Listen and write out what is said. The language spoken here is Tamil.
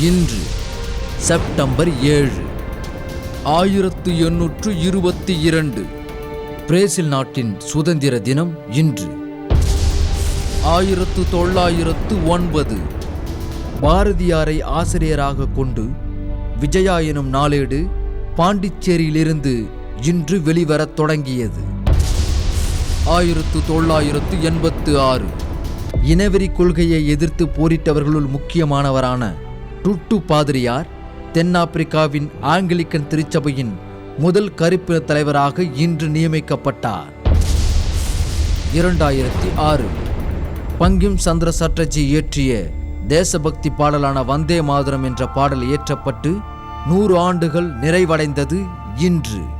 இன்று செப்டம்பர் ஏழு ஆயிரத்து எண்ணூற்று இருபத்தி இரண்டு பிரேசில் நாட்டின் சுதந்திர தினம் இன்று. ஆயிரத்து தொள்ளாயிரத்து ஒன்பது பாரதியாரை ஆசிரியராக கொண்டு விஜயா எனும் நாளேடு பாண்டிச்சேரியிலிருந்து இன்று வெளிவரத் தொடங்கியது. ஆயிரத்து தொள்ளாயிரத்து எண்பத்து ஆறு இனவெறி கொள்கையை எதிர்த்து போரிட்டவர்களுள் முக்கியமானவரான டுட்டு பாதிரியார் தென்னாப்பிரிக்காவின் ஆங்கிலிக்கன் திருச்சபையின் முதல் கருப்பின தலைவராக இன்று நியமிக்கப்பட்டார். இரண்டாயிரத்தி ஆறு பங்கிம் சந்திர சட்டர்ஜி இயற்றிய தேசபக்தி பாடலான வந்தே மாதரம் என்ற பாடல் இயற்றப்பட்டு நூறு ஆண்டுகள் நிறைவடைந்தது இன்று.